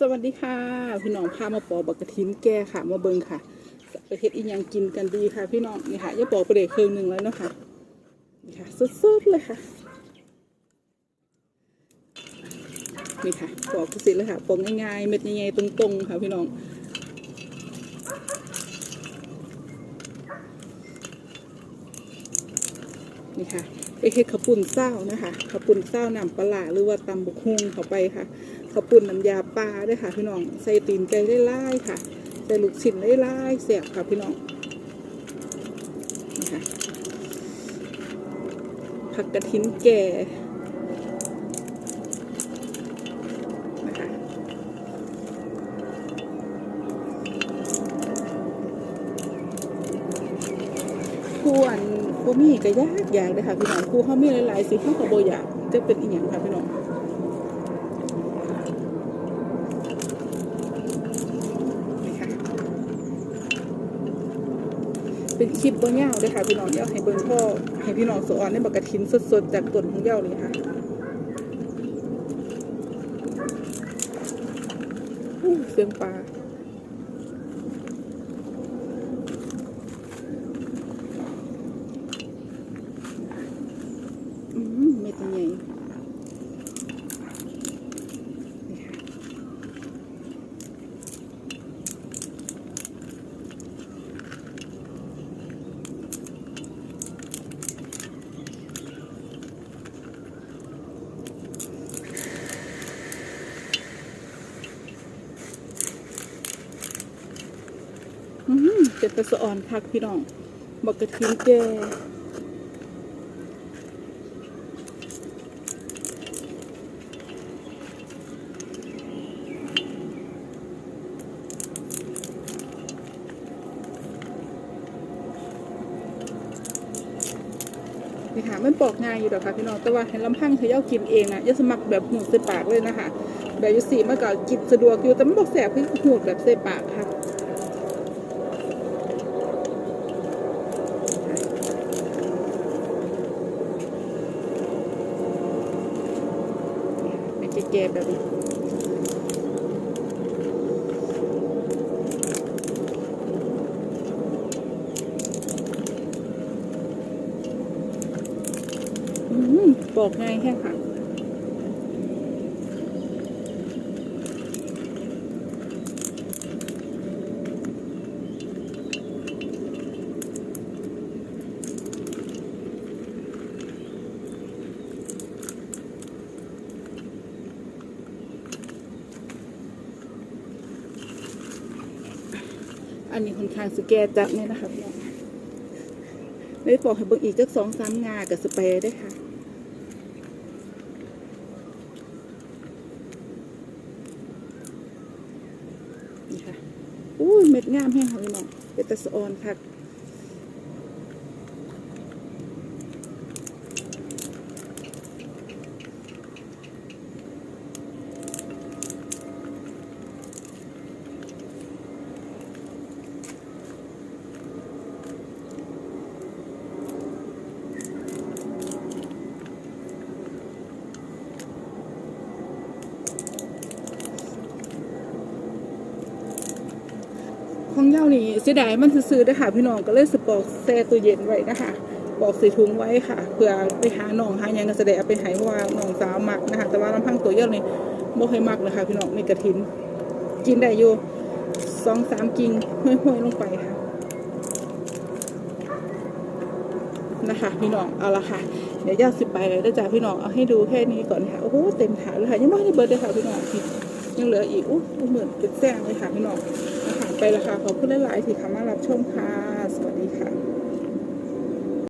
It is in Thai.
สวัสดีค่ะ พี่น้องพามาปอบักกระถินแก่ค่ะ มาเบิงค่ะไปเฮ็ดอีหยังกินกันดีค่ะ พี่น้องนี่ค่ะย่าปอกไปเลยเครื่องหนึ่งแล้วเนาะค่ะนี่ค่ะสดๆเลยค่ะนี่ค่ะปอกเสร็จเลยค่ะปอกง่ายๆเม็ดใหญ่ๆตรงๆค่ะ พี่น้อง นี่ค่ะไปเฮ็ดขปุ้นเศร้านะคะขปุ้นเศร้าน้ำปลาหรือว่าตำบุกฮงเข้าไปค่ะขปุ้นน้ำยาปลาด้วยค่ะ พี่น้องใส่ตีนไก่ได้ไล่ค่ะใส่ลูกชิ้นได้ไล่แสบค่ะพี่น้องนี่ค่ะผักกระถินแก่นะคะผู้ อันผู้มีก็ยากยากเลยค่ะพี่น้องผู้เขามีหลายๆสิเขาก็บ่อยากจะเป็นอีหยังค่ะพี่น้องนะคะเป็นคลิปบ่ยาวเลยค่ะพี่น้องเดี๋ยวให้เบิ่งพ่อให้พี่น้องสอนในบักกะทินสดๆจากต้นของเย้าเลยค่ะหูเสียงปลา ใหญ่นี่ค่ะ อืมเป็นตะสะอ่อนคักพี่น้องบักกะทินแก่ นี่ค่ะมันปอกง่ายอยู่ดอกค่ะพี่น้องแต่ว่าเห็นลำพังเขย่ากินเองนะย่าสมัครแบบหูใส่ปากเลยนะคะแบบอยุสีมันก็กินสะดวกอยู่แต่มันบอกแสบคือหูแบบใส่ปากค่ะเป็นแก่แบบนี้อื บอกง่ายแค่ค่ะอันนี้ค่อนข้างสแกจัดเนี่ยนะคะพี่น้องได้บอกให้เบิ่งอีกจักสองสามงากับสเปรย์ได้วยค่ะ นี่ค่ะ อุ้ยเม็ดงามแห้งค่ะพี่น้องเป็นตะสออนค่ะ ของเย้านี่เสียดายมันซื้อๆเด้ค่ะพี่น้องก็เลยสปอกแซ่ตู้เย็นไว้นะคะปอกส่ถุงไว้ค่ะเพื่อไปหาหนองหายังก็จะได้เอาไปหายเพราะว่าหนองสาวมักนะคะแต่ว่าลำพังตัวเย้านี่บ่ค่อยมักเลยค่ะพี่น้องมีกระถิน กินได้อยู่สองสามกิ่งห้อยๆลงไปค่ะนะคะพี่น้องเอาละค่ะ เดี๋ยวย่าสิไปเลยแล้วจ้าพี่น้องเอาให้ดูแค่นี้ก่อนค่ะโอ้โหเต็มถาดเลยค่ะยังไม่ได้เบิร์ดเลยค่ะพี่น้องยังเหลืออีกอู้หูเหมือนเป็นแซงเลยค่ะพี่น้องนะคะ ไปแล้วค่ะขอบคุณหลาย ๆ ที่เข้ามารับชมค่ะ สวัสดีค่ะ